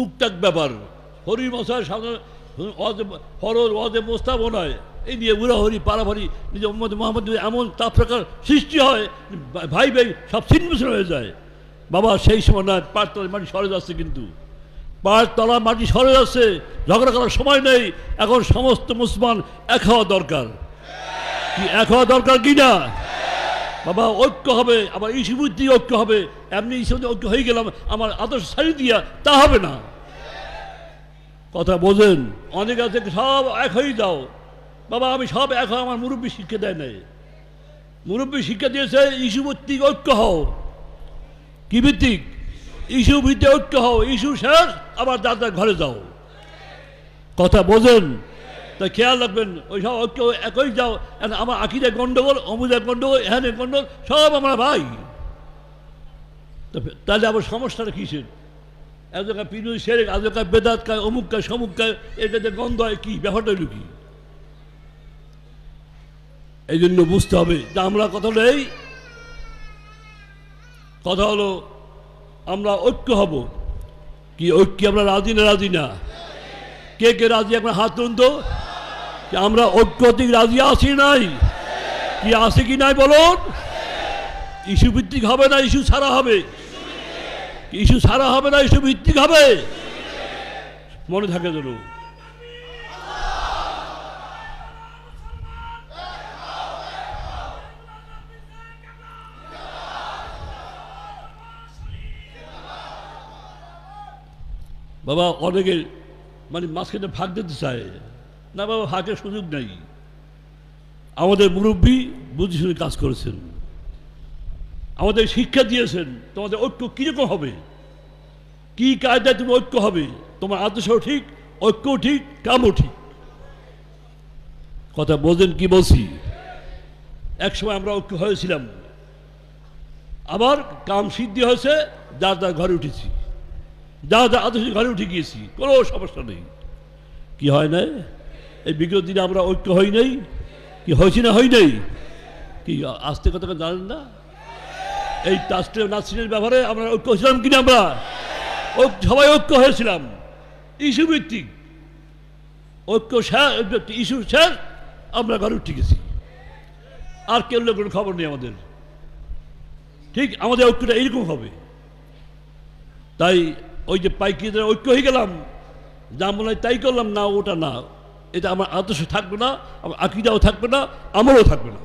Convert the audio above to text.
টুকটাক ব্যাপার। হরি মশাই ফরজ ওয়াজে মোস্তাবনায় এই নিয়ে উড়াহরি পারাভারি নিজে মোহাম্মদ মোহাম্মদ এমন তাপ প্রকার সৃষ্টি হয়, ভাই ভাই সব ছিন্ন হয়ে যায়। বাবা, সেই সময় নয় পাঁচতলায় মাটি সরে যাচ্ছে কিন্তু। তলা মাটি সরে যাচ্ছে, ঝগড়া করার সময় নেই। এখন সমস্ত মুসলমান এক হওয়া দরকার। কি এক হওয়া দরকার কি না? বাবা, ঐক্য হবে, আবার ইস্যু বুদ্ধি ঐক্য হবে। এমনি ঐক্য হয়ে গেলাম, আমার আদর্শ ছাড়ি দিয়া তা হবে না। কথা বোঝেন? অনেক আছে, সব এক হয়ে যাও। বাবা, আমি সব এক আমার মুরব্বী শিক্ষা দেয় নাই। মুরব্বী শিক্ষা দিয়েছে ইস্যু ভিত্তিক ঐক্য হও। কি ভিত্তিক? ইস্যু ভিত্তিক ঐক্য হও ইস্যু শেষ, আবার দাদা ঘরে যাও। কথা বোঝেন? তা খেয়াল রাখবেন, ওই সব ঐক্য একই যাও আমার আকিদের গন্ডগোল, অমুদের গন্ডগোল এখানে গন্ডগোল, সব আমরা ভাই তাহলে আবার সমস্যাটা কিসের? এক জায়গায় পিনু সেরেক জায়গায় বেদাত কায়, অমুক কায়, সমুক কায়, এটাতে গন্ধ হয় কি? ব্যাপারটা হলো কি? এই জন্য বুঝতে হবে যে আমরা কথা নেই কথা হলো আমরা ঐক্য হব। কি ঐক্য আমরা রাজি না রাজি না? কে কে রাজি? আপনার হাত তুলুন তো। যে আমরা ঐক্যতিক রাজি আছি নাই। কি আছে কি নাই বলুন? ইস্যু ভিত্তিক হবে না ইস্যু ছাড়া হবে? ইস্যু ছাড়া হবে না ইস্যু ভিত্তিক হবে? মনে থাকে যেন। বাবা, অনেকে মানে মাঝখানে ভাগ দিতে চায়। না বাবা ভাগের সুযোগ নেই। আমাদের মুরব্বী শুনে কাজ করেছেন। আমাদের শিক্ষা দিয়েছেন, তোমাদের ঐক্য কীরকম হবে? কি কায়দায় তুমি ঐক্য হবে? তোমার আদর্শও ঠিক, ঐক্যও ঠিক, কামও ঠিক। কথা বোঝেন কি বলছি? একসময় আমরা ঐক্য হয়েছিলাম। আবার কাম সিদ্ধি হয়েছে, যার যার ঘরে উঠেছি। যা যা আদর্শ ঘরে উঠে গিয়েছি, কোনো সমস্যা নেই। কি হয় না এই বিগত দিনে আমরা ঐক্য হই নাই? কি হয়েছি না হই নাই? কি আস্তে কথা জানেন না? এই রাষ্ট্রীয় নাসিনের ব্যাপারে আমরা ঐক্য হয়েছিলাম কিনা আমরা? সবাই ঐক্য হয়েছিলাম। ইস্যু ভিত্তিক। ঐক্য শেষ ইস্যু শেষ আমরা ঘরে উঠে গেছি। আর কেউ কোনো খবর নেই আমাদের। ঠিক আমাদের ঐক্যটা এইরকম হবে। তাই ওই যে পাইকিদের ঐক্য হয়ে গেলাম। যা মনে তাই করলাম, না ওটা না। এটা আমার আদর্শ থাকবে না আমার আকিদাও থাকবে না আমারও থাকবে না।